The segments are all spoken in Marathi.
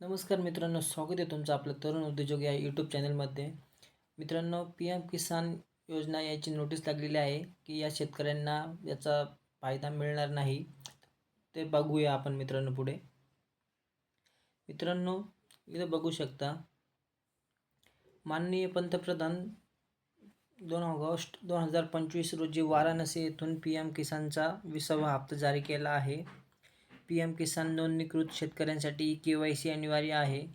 नमस्कार मित्रांनो स्वागत आहे तुमचं आपलं तरुण उद्योजक या यूट्यूब चॅनलमध्ये मित्रांनो पी एम किसान योजना याची नोटीस लागलेली आहे की या शेतकऱ्यांना याचा फायदा मिळणार नाही. ते बघूया आपण मित्रांनो पुढे. मित्रांनो इथं बघू शकता माननीय पंतप्रधान दोन ऑगस्ट दोन हजार पंचवीस रोजी वाराणसी येथून पी एम किसानचा विसावा हप्ता जारी केला आहे. पी एम किसान नोंदणीकृत शेतकऱ्यांसाठी ई के वाय सी अनिवार्य आहे.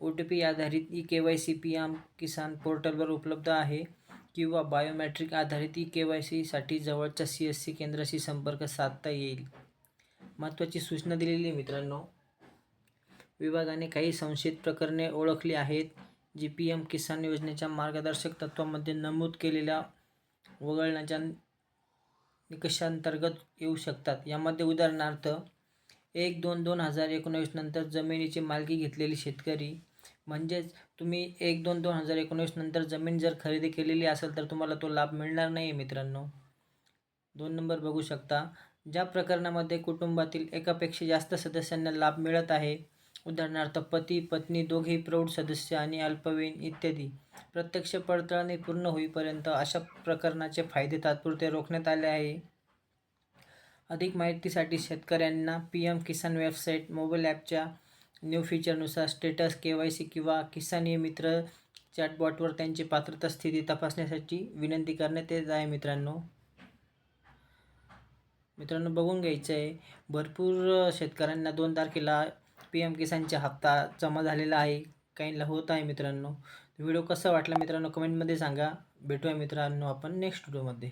ओ टी पी आधारित E K Y C P M Kisan पोर्टलवर उपलब्ध आहे किंवा बायोमॅट्रिक आधारित ई के वाय सीसाठी जवळच्या सी एस सी केंद्राशी संपर्क साधता येईल. महत्त्वाची सूचना दिलेली आहे मित्रांनो. विभागाने काही संशयित प्रकरणे ओळखली आहेत जी पी एम किसान योजनेच्या मार्गदर्शक तत्वामध्ये नमूद केलेल्या वगळण्याच्या निकषांतर्गत येऊ शकतात. यामध्ये उदाहरणार्थ एक दोन दोन हजार एकोणावीस नंतर जमिनीची मालकी घेतलेली शेतकरी. म्हणजेच तुम्ही एक दोन दोन हजार एकोणावीस नंतर जमीन जर खरेदी केलेली असेल तर तुम्हाला तो लाभ मिळणार नाही मित्रांनो. दोन नंबर बघू शकता. ज्या प्रकरणामध्ये कुटुंबातील एकापेक्षा जास्त सदस्यांना लाभ मिळत आहे उदाहरणार्थ पती पत्नी दोघेही प्रौढ सदस्य आणि अल्पवयीन इत्यादी प्रत्यक्ष पडताळणी पूर्ण होईपर्यंत अशा प्रकरणाचे फायदे तात्पुरते रोखण्यात आले आहे. अधिक माहितीसाठी शेतकऱ्यांना P M Kisan website mobile ॲपच्या न्यू फीचरनुसार स्टेटस के वाय सी किंवा किसान ई मित्र चॅटबॉटवर त्यांची पात्रता स्थिती तपासण्यासाठी विनंती करण्यात येत आहे मित्रांनो. मित्रांनो बघून घ्यायचं आहे भरपूर शेतकऱ्यांना दोन तारखेला पी एम किसानचा हप्ता जमा झालेला आहे काहींना होत आहे मित्रांनो. व्हिडिओ कसा वाटला मित्रांनो कमेंटमध्ये सांगा. भेटूया मित्रांनो आपण नेक्स्ट व्हिडिओमध्ये.